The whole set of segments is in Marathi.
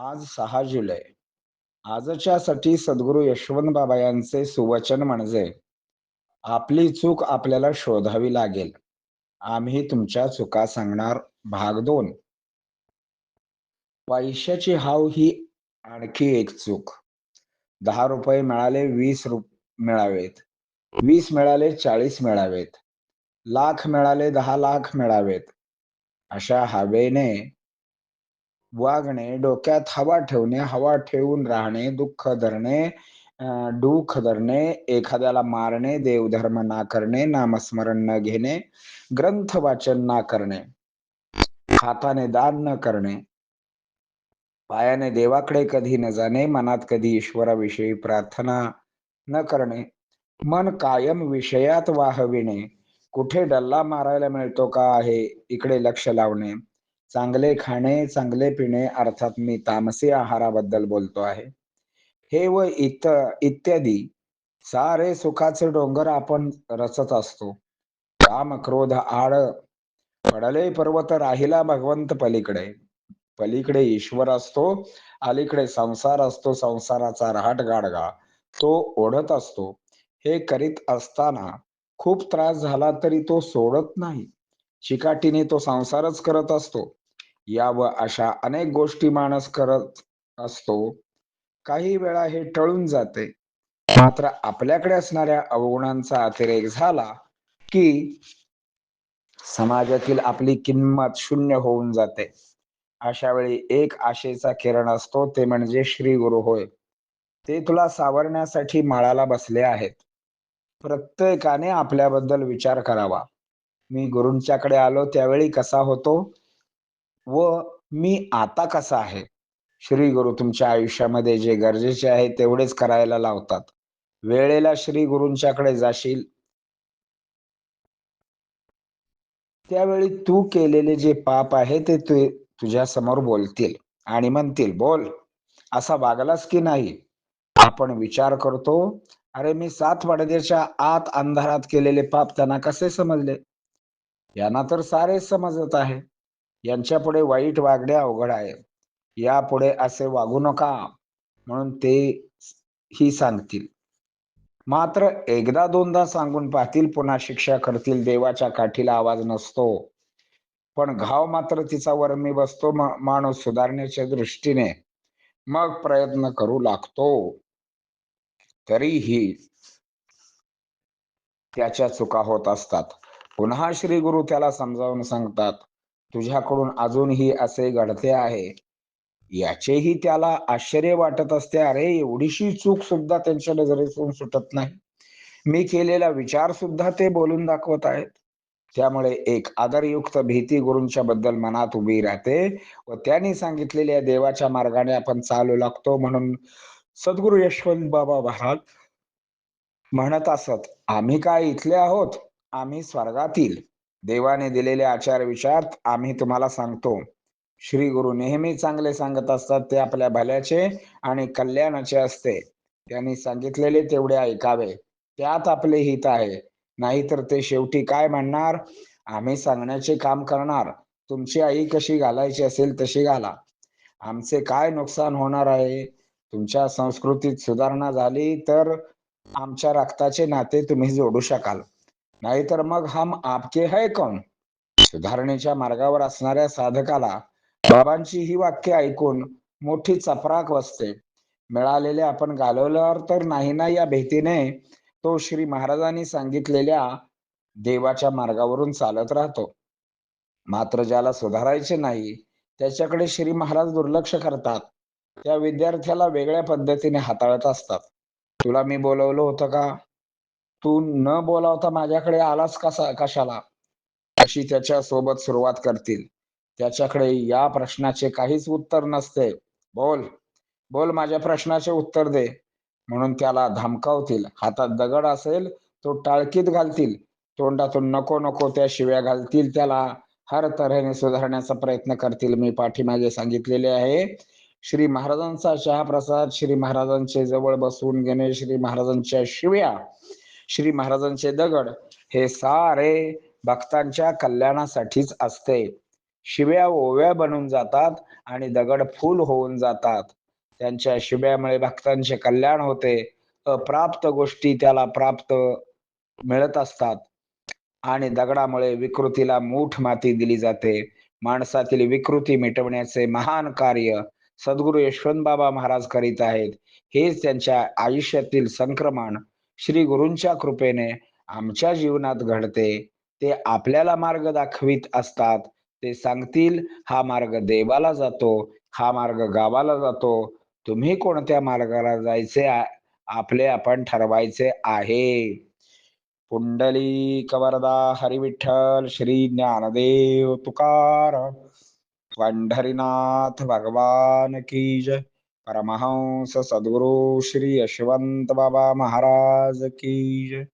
आज सहा जुलै. आजच्यासाठी सद्गुरु यशवंत बाबा यांचे सुवचन म्हणजे आपली चूक आपल्याला शोधावी लागेल. आम्ही तुमच्या चुका सांगणार भाग दोन. पैशाची हाव ही आणखी एक चूक. दहा रुपये मिळाले वीस रुप मिळावेत. वीस मिळाले चाळीस मिळावेत. लाख मिळाले दहा लाख मिळावेत. अशा हवेने वागणे डोक्यात हवा ठेवणे हवा ठेवून राहणे दुःख धरणे अं, धरणे एखाद्याला मारणे देवधर्म ना करणे नामस्मरण न घेणे ग्रंथ वाचन ना करणे हाताने दान न करणे पायाने देवाकडे कधी न जाणे मनात कधी ईश्वराविषयी प्रार्थना न करणे मन कायम विषयात वाहविणे कुठे डल्ला मारायला मिळतो का आहे इकडे लक्ष लावणे चांगले खाणे चांगले पिणे अर्थात मी तामसी आहाराबद्दल बोलतो आहे. हे व इत इत्यादी सारे सुखाचे डोंगर आपण रचत असतो. काम क्रोध आड पडले पर्वत राहिला भगवंत पलीकडे. पलीकडे ईश्वर असतो अलीकडे संसार असतो संसाराचा रहाट गाडगा. तो ओढत असतो. हे करीत असताना खूप त्रास झाला तरी तो सोडत नाही. चिकाटीने तो संसारच करत असतो. या व अशा अनेक गोष्टी माणूस करत असतो. काही वेळा हे टळून जाते. मात्र आपल्याकडे असणाऱ्या अवगुणांचा अतिरेक झाला की समाजातील आपली किंमत शून्य होऊन जाते. अशा वेळी एक आशेचा किरण असतो ते म्हणजे श्री गुरु होय. ते तुला सावरण्यासाठी माळाला बसले आहेत. प्रत्येकाने आपल्याबद्दल विचार करावा. मी गुरूंच्याकडे आलो त्यावेळी कसा होतो? व मी आता कसा आहे? श्री गुरु तुमच्या आयुष्यामध्ये जे गरजेचे आहे तेवढेच करायला लावतात. वेळेला श्री गुरूंच्याकडे जाशील. त्यावेळी तू केलेले जे पाप आहे ते तु तुझ्या समोर बोलतील आणि म्हणतील बोल असा वागलास की नाही? आपण विचार करतो अरे मी सात पडद्याच्या आत अंधारात केलेले पाप त्यांना कसे समजले? यांना तर सारे समजत आहे. यांच्या पुढे वाईट वागणे अवघड आहे. यापुढे असे वागू नका म्हणून ते ही सांगतील. मात्र एकदा दोनदा सांगून पाहतील पुन्हा शिक्षा करतील देवाच्या काठीला आवाज नसतो. पण घाव मात्र तिचा वर्मी बसतो माणूस सुधारण्याच्या दृष्टीने. मग प्रयत्न करू लागतो. तरीही त्याच्या चुका होत असतात. पुन्हा श्री गुरु त्याला समजावून सांगतात तुझ्याकडून अजूनही असे घडते आहे. याचेही त्याला आश्चर्य वाटत असते. अरे एवढीशी चूक सुद्धा त्यांच्या नजरेतून सुटत नाही. मी केलेला विचार सुद्धा ते बोलून दाखवत आहेत. त्यामुळे एक आदरयुक्त भीती गुरूंच्या बद्दल मनात उभी राहते व त्यांनी सांगितलेल्या देवाच्या मार्गाने आपण चालू लागतो म्हणून सद्गुरु यशवंत बाबा महाराज म्हणत असत आम्ही काय इथले आहोत? आम्ही स्वर्गातील देवाने दिलेले आचार विचार आम्ही तुम्हाला सांगतो. श्री गुरु नेहमी चांगले सांगत असतात ते आपल्या भल्याचे आणि कल्याणाचे असते. त्यांनी सांगितलेले तेवढे ऐकावे. त्यात आपले हित आहे. नाहीतर ते शेवटी काय म्हणणार? आम्ही सांगण्याचे काम करणार. तुमची आई कशी घालायची असेल तशी घाला. आमचे काय नुकसान होणार आहे? तुमच्या संस्कृतीत सुधारणा झाली तर आमच्या रक्ताचे नाते तुम्ही जोडू शकाल. नाहीतर मग हम आपके है कोण सुधारणेच्या मार्गावर असणाऱ्या साधकाला बाबांची ही वाक्य ऐकून मोठी चपराक बसते. मिळालेले आपण घालवल्यावर तर नाही ना या भीतीने तो श्री महाराजांनी सांगितलेल्या देवाच्या मार्गावरून चालत राहतो. मात्र ज्याला सुधारायचे नाही त्याच्याकडे श्री महाराज दुर्लक्ष करतात. त्या विद्यार्थ्याला वेगळ्या पद्धतीने हाताळत असतात. तुला मी बोलवलं होतं का? तू न बोलावता माझ्याकडे आलास कसा कशाला? अशी त्याच्या सोबत सुरुवात करतील. त्याच्याकडे या प्रश्नाचे काहीच उत्तर नसते. बोल बोल माझ्या प्रश्नाचे उत्तर दे. म्हणून त्याला धमकावतील. हातात दगड असेल तो टाळकीत घालतील. तोंडातून नको नको त्या शिव्या घालतील त्याला. हर तऱ्हेने सुधारण्याचा प्रयत्न करतील. मी पाठीमागे सांगितलेले आहे. श्री महाराजांचा चहाप्रसाद श्री महाराजांचे जवळ बसून घेणे श्री महाराजांच्या शिव्या. श्री महाराजांचे दगड हे सारे भक्तांच्या कल्याणासाठीच असते. शिव्या ओव्या बनून जातात आणि दगड फूल होऊन जातात. त्यांच्या शिव्यामुळे भक्तांचे कल्याण होते. अप्राप्त गोष्टी त्याला प्राप्त मिळत असतात. आणि दगडामुळे विकृतीला मूठ माती दिली जाते. माणसातील विकृती मिटवण्याचे महान कार्य सद्गुरु यशवंत बाबा महाराज करीत आहेत. हेच त्यांच्या आयुष्यातील संक्रमण श्री गुरूंच्या कृपेने आमच्या जीवनात घडते. ते आपल्याला मार्ग दाखवित असतात. ते सांगतील हा मार्ग देवाला जातो हा मार्ग गावाला जातो. तुम्ही कोणत्या मार्गाला जायचे आपले आपण ठरवायचे आहे. पुंडली कवरदा हरिविठ्ठल श्री ज्ञानदेव तुकार. पंढरीनाथ भगवान की जय. परमहंस सद्गुरु श्री यशवंत बाबा महाराज की जय।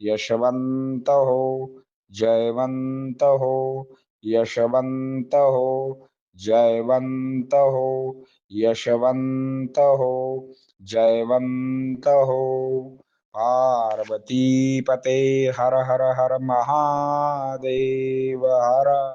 यशवंत हो जयवंत हो यशवंत हो जयवंत हो यशवंत हो जयवंत हो पार्वती पते हर हर हर महादेव हर।